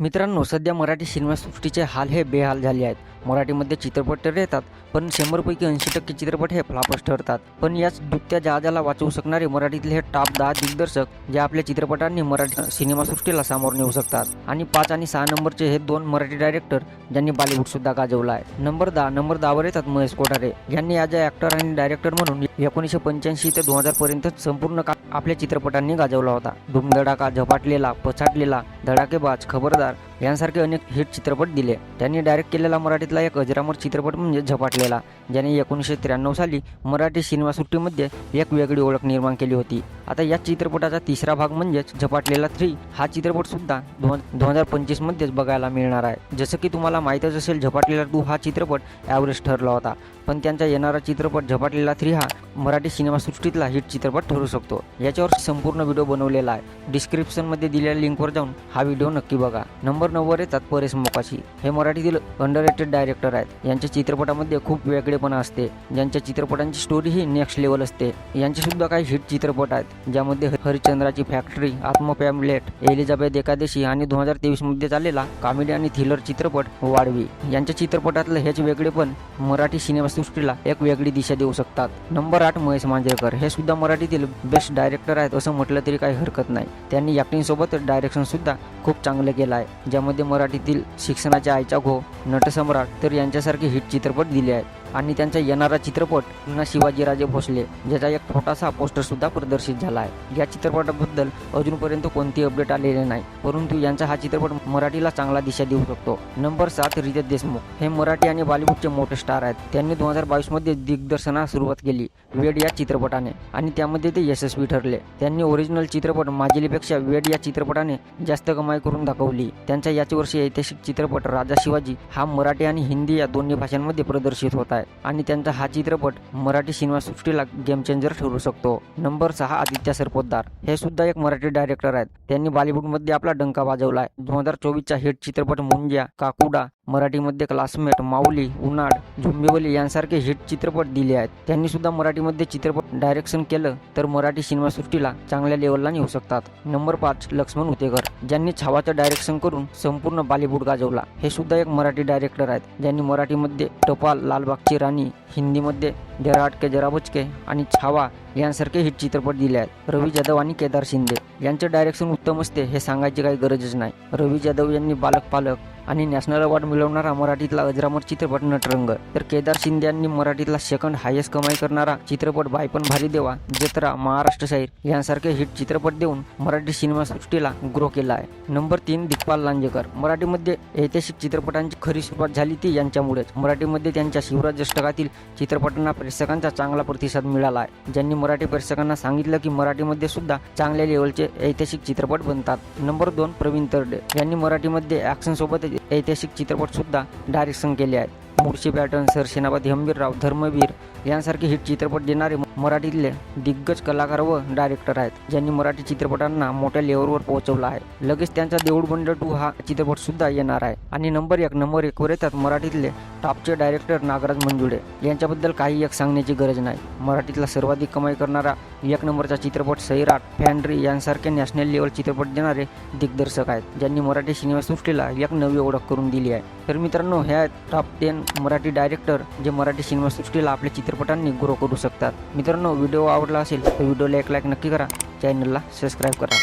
मित्रांनो सध्या मराठी सिनेमासृष्टीचे हाल हे बेहाल झाले आहेत. मराठीमध्ये चित्रपट तर येतात पण शंभरपैकी ऐंशी टक्के चित्रपट हे फ्लापच ठरतात. पण याच दुखत्या जहाजाला वाचवू शकणारे मराठीतले हे टॉप दहा दिग्दर्शक जे आपल्या चित्रपटांनी मराठी सिनेमासृष्टीला सामोरं नेऊ शकतात. आणि पाच आणि सहा नंबरचे हे दोन मराठी डायरेक्टर ज्यांनी बॉलिवूडसुद्धा गाजवला आहे. नंबर दहा नंबर दहावर येतात महेश कोठारे. यांनी आज ॲक्टर आणि डायरेक्टर म्हणून एकोणीसशे पंच्याऐंशी ते दोन हजार पर्यंत संपूर्ण काळ आपल्या चित्रपटांनी गाजवला होता. धूमधडाका झपाटलेला पछाटलेला धडाकेबाज खबरदार pasar यांसारखे अनेक हिट चित्रपट दिले. त्यांनी डायरेक्ट केलेला मराठीतला एक अजरामर चित्रपट म्हणजे झपाटलेला ज्याने एकोणीसशे त्र्याण्णव साली मराठी सिनेमासृष्टीमध्ये एक वेगळी ओळख निर्माण केली होती. आता या चित्रपटाचा तिसरा भाग म्हणजेच झपाटलेला थ्री हा चित्रपट सुद्धा दोन दोन हजार पंचवीसमध्येच बघायला मिळणार आहे. जसं की तुम्हाला माहीतच असेल झपाटलेला टू हा चित्रपट ॲव्हरेज ठरला होता. पण त्यांचा येणारा चित्रपट झपाटलेला थ्री हा मराठी सिनेमासृष्टीतला हिट चित्रपट ठरू शकतो. याच्यावर संपूर्ण व्हिडिओ बनवलेला आहे. डिस्क्रिप्शनमध्ये दिलेल्या लिंकवर जाऊन हा व्हिडिओ नक्की बघा. नंबर नऊवर येतात परेश मोकाशी. हे मराठीतील अंडररेटेड डायरेक्टर आहेत. यांच्या चित्रपटामध्ये खूप वेगळेपणा असते. ज्यांच्या चित्रपटांची स्टोरी ही नेक्स्ट लेवल असते. यांचे सुद्धा काही हिट चित्रपट आहेत. ज्यामध्ये हरिश्चंद्राची फॅक्टरी आत्मपॅम्लेट एलिझाबेथ एकादशी आणि दोन हजार तेवीसमध्ये चाललेला कॉमेडी आणि थ्रिलर चित्रपट वाढवी. यांच्या चित्रपटातलं हेच वेगळेपण मराठी सिनेमासृष्टीला एक वेगळी दिशा देऊ शकतात. नंबर आठ महेश मांजरेकर. हे सुद्धा मराठीतील बेस्ट डायरेक्टर आहेत असं म्हटलं तरी काही हरकत नाही. त्यांनी ॲक्टिंग सोबत डायरेक्शन सुद्धा खूप चांगलं केलं आहे. ज्यामध्ये मराठीतील शिक्षणाच्या आईचा घो नटसम्राट तर यांच्यासारखे हिट चित्रपट दिले आहेत. आणि त्यांचा येणारा चित्रपट पुन्हा शिवाजीराजे भोसले ज्याचा एक छोटासा पोस्टर सुद्धा प्रदर्शित झाला आहे. या चित्रपटाबद्दल अजूनपर्यंत कोणती अपडेट आलेले नाही परंतु यांचा हा चित्रपट मराठीला चांगला दिशा देऊ शकतो. नंबर सात रितेश देशमुख. हे मराठी आणि बॉलिवूडचे मोठे स्टार आहेत. त्यांनी दोन हजार बावीसमध्ये दिग्दर्शनास सुरुवात केली वेड या चित्रपटाने आणि त्यामध्ये ते यशस्वी ठरले. त्यांनी ओरिजिनल चित्रपट माजिलीपेक्षा वेड या चित्रपटाने जास्त कमाई करून दाखवली. त्यांचा याच वर्षी ऐतिहासिक चित्रपट राजा शिवाजी हा मराठी आणि हिंदी या दोन्ही भाषांमध्ये प्रदर्शित होत आहे. आणि त्यांचा हा चित्रपट मराठी सिनेमासृष्टीला गेम चेंजर ठरू शकतो. नंबर सहा आदित्य सरपोतदार. हे सुद्धा एक मराठी डायरेक्टर आहेत. त्यांनी बॉलिवूडमध्ये आपला डंका वाजवलाय. दोन हजार चोवीसचा हिट चित्रपट मुंज्या काकुडा मराठीमध्ये क्लासमेट माऊली उन्हाळ झुंबेवली यांसारखे हिट चित्रपट दिले आहेत. त्यांनी सुद्धा मराठीमध्ये चित्रपट डायरेक्शन केलं तर मराठी सिनेमासृष्टीला चांगल्या लेवलला नेऊ शकतात. नंबर पाच लक्ष्मण उतेकर ज्यांनी छावाचं डायरेक्शन करून संपूर्ण बॉलिवूड गाजवला. हे सुद्धा एक मराठी डायरेक्टर आहेत. ज्यांनी मराठीमध्ये टपाल लालबागची राणी हिंदीमध्ये जरा अटके जरा बचके आणि छावा यांसारखे हिट चित्रपट दिले आहेत. रवी जाधव आणि केदार शिंदे यांचं डायरेक्शन उत्तम असते हे सांगायची काही गरजच नाही. रवी जाधव यांनी बालक पालक आणि नॅशनल अवॉर्ड मिळवणारा मराठीतला अजरामर चित्रपट नटरंग. तर केदार शिंदे यांनी मराठीतला सेकंड हायेस्ट कमाई करणारा चित्रपट बायपण भारी देवा जत्रा महाराष्ट्र शाहीर यांसारखे हिट चित्रपट देऊन मराठी सिनेमासृष्टीला ग्रो केला आहे. नंबर तीन दिग्पाल लांजेकर. मराठीमध्ये ऐतिहासिक चित्रपटांची खरी सुरुवात झाली ती यांच्यामुळेच. मराठीमध्ये त्यांच्या शिवराज अष्टकातील चित्रपटांना प्रेक्षकांचा चांगला प्रतिसाद मिळाला आहे ज्यांनी मराठी प्रेक्षकांना सांगितलं की मराठीमध्ये सुद्धा चांगल्या लेवलचे ऐतिहासिक चित्रपट बनतात. नंबर दोन प्रवीण तरडे यांनी मराठीमध्ये ॲक्शन सोबत ऐतिहासिक चित्रपट सुद्धा डायरेक्शन केले आहेत. मुळशी पॅटर्न सर सेनापती हंबीरराव धर्मवीर यांसारखे हिट चित्रपट देणारे मराठीतले दिग्गज कलाकार व डायरेक्टर आहेत ज्यांनी मराठी चित्रपटांना मोठ्या लेवलवर पोहोचवला आहे. लगेच त्यांचा देऊळ बंड टू हा चित्रपट सुद्धा येणार आहे. आणि नंबर एक नंबर एक वर येतात मराठीतले टॉपचे डायरेक्टर नागराज मंजुळे यांच्याबद्दल काही एक सांगण्याची गरज नाही. मराठीतला सर्वाधिक कमाई करणारा एक नंबरचा चित्रपट सैराट फॅन्ड्री यांसारखे नॅशनल लेवल चित्रपट देणारे दिग्दर्शक आहेत. ज्यांनी मराठी सिनेमासृष्टीला एक नवी ओळख करून दिली आहे. तर मित्रांनो ह्या टॉप टेन मराठी डायरेक्टर जे मराठी सिनेमासृष्टीला आपल्या चित्रपटांनी ग्रो करू शकतात. मित्रांनो व्हिडिओ आवडला असेल तर व्हिडिओला एक लाईक नक्की करा. चॅनलला सबस्क्राईब करा.